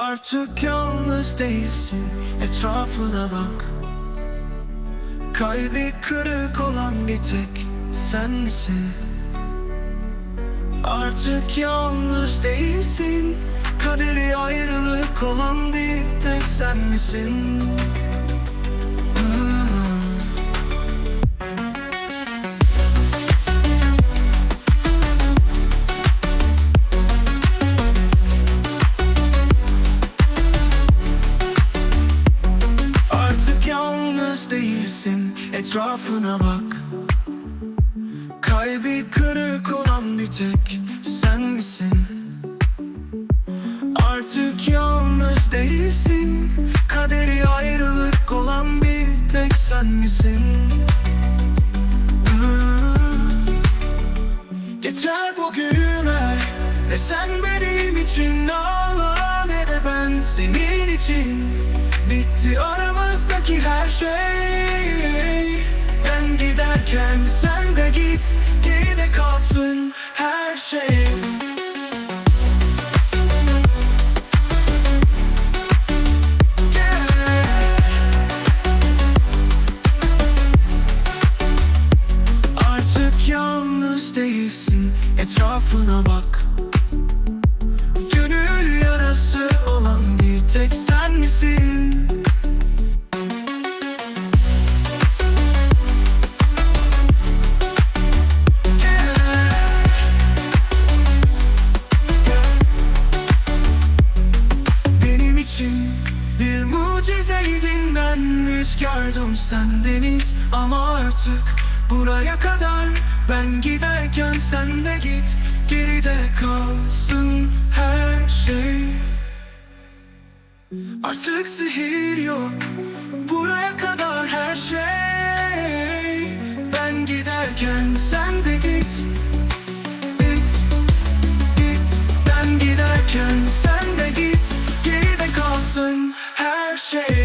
Artık yalnız değilsin etrafına bak Kalbi kırık olan bir tek sen misin? Artık yalnız değilsin Kaderi ayrılık olan bir tek sen misin? Etrafına bak Kalbi kırık olan bir tek Sen misin? Artık yalnız değilsin Kaderi ayrılık olan bir tek sen misin? Hmm. Geçer bu günler Ne sen benim için ağla Ne de ben senin için Bitti aramızdaki her şey giderken sen de git Geride kalsın her şey. Artık yalnız değilsin Etrafına bak mucizeydin ben Rüzgardım sen deniz. Ama artık buraya kadar Ben giderken sen de git. Geride kalsın her şey. Artık sihir yok buraya kadar her şey. Ben giderken sen de git change.